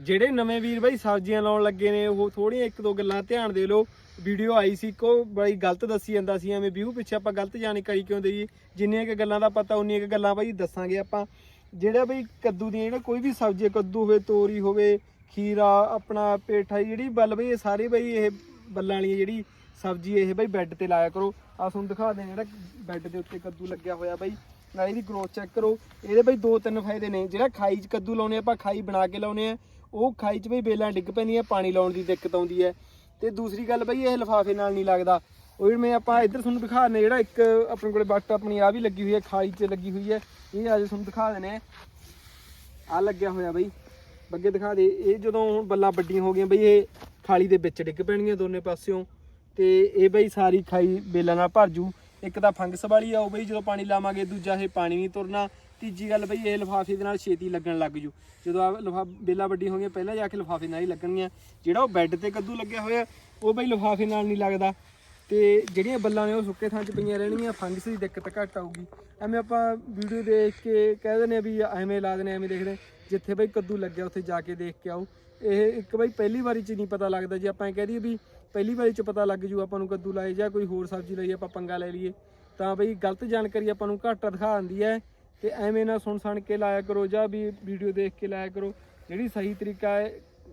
ਜਿਹੜੇ ਨਵੇਂ ਵੀਰ ਬਾਈ ਸਬਜ਼ੀਆਂ ਲਾਉਣ ਲੱਗੇ ਨੇ, ਉਹ ਥੋੜੀਆਂ ਇੱਕ ਦੋ ਗੱਲਾਂ ਧਿਆਨ ਦੇ ਲਓ। ਵੀਡੀਓ ਆਈ ਸੀ ਕੋ ਬੜੀ ਗਲਤ ਦੱਸੀ ਜਾਂਦਾ ਸੀ, ਐਵੇਂ ਵਿਊ ਪਿੱਛੇ ਆਪਾਂ ਗਲਤ ਜਾਣਕਾਰੀ ਕਿਉਂ ਦੇਈਏ? ਜਿੰਨੀਆਂ ਕਿ ਗੱਲਾਂ ਦਾ ਪਤਾ, ਉਨੀਆਂ ਕਿ ਗੱਲਾਂ ਬਾਈ ਦੱਸਾਂਗੇ ਆਪਾਂ। ਜਿਹੜਾ ਬਈ ਕੱਦੂ ਦੀਆਂ, ਜਿਹੜਾ ਕੋਈ ਵੀ ਸਬਜ਼ੀ, ਕੱਦੂ ਹੋਵੇ, ਤੋਰੀ ਹੋਵੇ, ਖੀਰਾ, ਆਪਣਾ ਪੇਠਾ, ਜਿਹੜੀ ਬੱਲ ਬਈ, ਇਹ ਸਾਰੇ ਬਈ ਇਹ ਬੱਲਾਂ ਵਾਲੀ ਜਿਹੜੀ ਸਬਜ਼ੀ, ਇਹ ਬਈ ਬੈੱਡ ਤੇ ਲਾਇਆ ਕਰੋ। ਆ ਤੁਹਾਨੂੰ ਦਿਖਾ ਦੇ ਜਿਹੜਾ ਬੈੱਡ ਦੇ ਉੱਤੇ ਕੱਦੂ ਲੱਗਿਆ ਹੋਇਆ ਬਈ। ਨਾਲ ਇਹਦੀ ਗਰੋਥ ਚੈੱਕ ਕਰੋ। ਇਹਦੇ ਬਈ ਦੋ ਤਿੰਨ ਫਾਇਦੇ ਨੇ। ਜਿਹੜਾ ਖਾਈ 'ਚ ਕੱਦੂ ਲਾਉਨੇ ਆਪਾਂ ਖਾਈ ਬਣਾ ਕੇ ਲਾਉਨੇ ਆ, ਉਹ ਖਾਈ 'ਚ ਬਈ ਬੇਲਾਂ ਡਿੱਗ ਪੈਂਦੀਆਂ, ਪਾਣੀ ਲਾਉਣ ਦੀ ਦਿੱਕਤ ਆਉਂਦੀ ਹੈ। ਤੇ ਦੂਸਰੀ ਗੱਲ ਬਈ ਇਹ ਲਿਫਾਫੇ ਨਾਲ ਨਹੀਂ ਲੱਗਦਾ। ਉਹ ਮੈਂ ਆਪਾਂ ਇੱਧਰ ਤੁਹਾਨੂੰ ਦਿਖਾ ਦਿੰਦੇ ਜਿਹੜਾ ਇੱਕ ਆਪਣੇ ਕੋਲੇ ਬੱਟ ਆਪਣੀ ਆ ਵੀ ਲੱਗੀ ਹੋਈ ਹੈ, ਖਾਈ 'ਚ ਲੱਗੀ ਹੋਈ ਹੈ। ਇਹ ਅੱਜ ਤੁਹਾਨੂੰ ਦਿਖਾ ਦਿੰਦੇ ਆ ਆ ਲੱਗਿਆ ਹੋਇਆ ਬਈ। ਬੱਗੇ ਦਿਖਾ ਦੇ, ਇਹ ਜਦੋਂ ਹੁਣ ਬੱਲਾਂ ਵੱਡੀਆਂ ਹੋ ਗਈਆਂ ਬਈ, ਇਹ ਖਾਲੀ ਦੇ ਵਿੱਚ ਡਿੱਗ ਪੈਣਗੀਆਂ ਦੋਨੇ ਪਾਸਿਓਂ। ਤੇ ਇਹ ਬਈ ਸਾਰੀ ਖਾਈ ਬੇਲਾਂ ਨਾਲ ਭਰ ਜੂ। ਇੱਕ ਤਾਂ ਫੰਗਸ ਵਾਲੀ ਆ ਉਹ ਬਈ ਜਦੋਂ ਪਾਣੀ ਲਾਵਾਂਗੇ ਦੂਜਾ ਇਹ ਪਾਣੀ ਨਹੀਂ ਤੁਰਨਾ ਤੀਜੀ ਗੱਲ ਬਈ ਇਹ ਲਿਫਾਫੇ ਦੇ ਨਾਲ ਛੇਤੀ ਲੱਗਣ ਲੱਗ ਜੂ। ਜਦੋਂ ਆ ਲਿਫਾ ਬੇਲਾਂ ਵੱਡੀ ਹੋ ਗਈਆਂ ਪਹਿਲਾਂ ਜਾ ਕੇ ਲਿਫਾਫੇ ਨਾਲ ਹੀ ਲੱਗਣਗੀਆਂ। ਜਿਹੜਾ ਉਹ ਬੈੱਡ ਤੇ ਕੱਦੂ ਲੱਗਿਆ ਹੋਇਆ ਉਹ ਬਈ ਲਿਫਾਫੇ ਨਾਲ ਨਹੀਂ ਲੱਗਦਾ। ਤੇ ਜਿਹੜੀਆਂ ਬੱਲਾਂ ਨੇ ਉਹ ਸੁੱਕੇ ਥਾਂ 'ਚ ਪਈਆਂ ਰਹਿਣਗੀਆਂ ਫੰਗਸ ਦੀ ਦਿੱਕਤ ਘੱਟ ਆਊਗੀ। ਐਵੇਂ ਆਪਾਂ ਵੀਡੀਓ ਦੇਖ ਕੇ ਕਹਿ ਦਿੰਦੇ ਆ ਵੀ ਐਵੇਂ ਲਾ ਦਿੰਦੇ ਆ, ਐਵੇਂ ਦੇਖਦੇ ਜਿੱਥੇ ਬਈ ਕੱਦੂ ਲੱਗਿਆ ਉੱਥੇ ਜਾ ਕੇ ਦੇਖ ਕੇ ਆਓ। ਇਹ ਇੱਕ ਬਈ ਪਹਿਲੀ ਵਾਰੀ 'ਚ ਨਹੀਂ ਪਤਾ ਲੱਗਦਾ ਜੇ। ਆਪਾਂ ਇਹ ਕਹਿ ਦਈਏ ਵੀ ਪਹਿਲੀ ਵਾਰੀ 'ਚ ਪਤਾ ਲੱਗ ਜੂ ਆਪਾਂ ਨੂੰ ਕੱਦੂ ਲਾਏ ਜਾਂ ਕੋਈ ਹੋਰ ਸਬਜ਼ੀ ਲਈ ਆਪਾਂ ਪੰਗਾ ਲੈ ਲਈਏ। ਤਾਂ ਬਈ ਗਲਤ ਜਾਣਕਾਰੀ ਆਪਾਂ ਨੂੰ ਘੱਟ ਦਿਖਾ ਦਿੰਦੀ ਹੈ ਤੇ ਐਵੇਂ ਨਾ ਸੁਣ ਸੁਣ ਕੇ ਲਾਇਆ ਕਰੋ ਜਾਂ ਵੀ ਵੀਡੀਓ ਦੇਖ ਕੇ ਲਾਇਆ ਕਰੋ। ਜਿਹੜੀ ਸਹੀ ਤਰੀਕਾ ਹੈ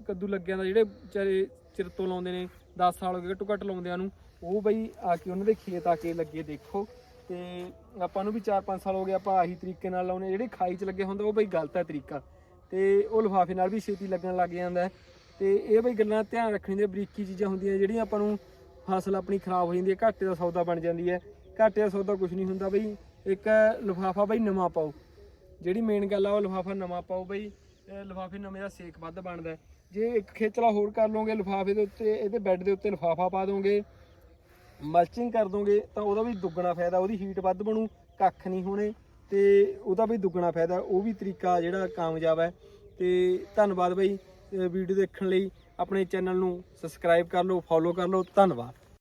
ਕੱਦੂ ਲੱਗਿਆਂ ਦਾ, ਜਿਹੜੇ ਵਿਚਾਰੇ ਚਿਰ ਤੋਂ ਲਾਉਂਦੇ ਨੇ 10 ਸਾਲ ਹੋ ਗਏ ਘੱਟੋ ਘੱਟ ਲਾਉਂਦਿਆਂ ਨੂੰ, ਉਹ ਬਈ ਆ ਕੇ ਉਹਨਾਂ ਦੇ ਖੇਤ ਆ ਕੇ ਲੱਗੇ ਦੇਖੋ। ਤੇ ਆਪਾਂ ਨੂੰ ਵੀ 4-5 ਸਾਲ ਹੋ ਗਏ ਆਪਾਂ ਆਹੀ ਤਰੀਕੇ ਨਾਲ ਲਾਉਨੇ ਜਿਹੜੇ ਖਾਈ 'ਚ ਲੱਗੇ ਹੁੰਦਾ, ਉਹ ਬਈ ਗਲਤ ਹੈ ਤਰੀਕਾ। ਤੇ ਉਹ ਲਿਫਾਫੇ ਨਾਲ ਵੀ ਛੇਤੀ ਲੱਗਣ ਲੱਗ ਜਾਂਦਾ ਹੈ। ਤੇ ਇਹ ਬਈ ਗੱਲਾਂ ਧਿਆਨ ਰੱਖਣੀ ਦੀਆਂ ਬਰੀਕੀ ਚੀਜ਼ਾਂ ਹੁੰਦੀਆਂ ਜਿਹੜੀਆਂ ਆਪਾਂ ਨੂੰ ਫਸਲ ਆਪਣੀ ਖਰਾਬ ਹੋ ਜਾਂਦੀ ਹੈ, ਘਾਟੇ ਦਾ ਸੌਦਾ ਬਣ ਜਾਂਦੀ ਹੈ। ਘਾਟੇ ਦਾ ਸੌਦਾ ਕੁਝ ਨਹੀਂ ਹੁੰਦਾ ਬਈ, ਇੱਕ ਲਿਫਾਫਾ ਬਈ ਨਵਾਂ ਪਾਓ। ਜਿਹੜੀ ਮੇਨ ਗੱਲ ਆ, ਉਹ ਲਿਫਾਫਾ ਨਵਾਂ ਪਾਓ ਬਈ ਲਿਫਾਫੇ ਨਵੇਂ ਦਾ ਸੇਕ ਵੱਧ ਬਣਦਾ ਜੇ ਇੱਕ ਖੇਚਲਾ ਹੋਰ ਕਰ ਲਓਗੇ ਲਿਫਾਫੇ ਦੇ ਉੱਤੇ, ਇਹਦੇ ਬੈੱਡ ਦੇ ਉੱਤੇ ਲਿਫਾਫਾ ਪਾ ਦੋਗੇ ਮਲਚਿੰਗ ਕਰ ਦੋਗੇ, ਤਾਂ ਉਹਦਾ ਵੀ ਦੁੱਗਣਾ ਫਾਇਦਾ, ਉਹਦੀ ਹੀਟ ਵੱਧ ਬਣੂ, ਕੱਖ ਨਹੀਂ ਹੋਣੇ। ਤੇ ਉਹਦਾ ਵੀ ਦੁੱਗਣਾ ਫਾਇਦਾ, ਉਹ ਵੀ ਤਰੀਕਾ ਜਿਹੜਾ ਕਾਮਯਾਬ ਹੈ। ਤੇ ਧੰਨਵਾਦ ਬਈ ਵੀਡੀਓ ਦੇਖਣ ਲਈ ਆਪਣੇ ਚੈਨਲ ਨੂੰ ਸਬਸਕ੍ਰਾਈਬ ਕਰ ਲਓ ਫੋਲੋ ਕਰ ਲਓ, ਧੰਨਵਾਦ।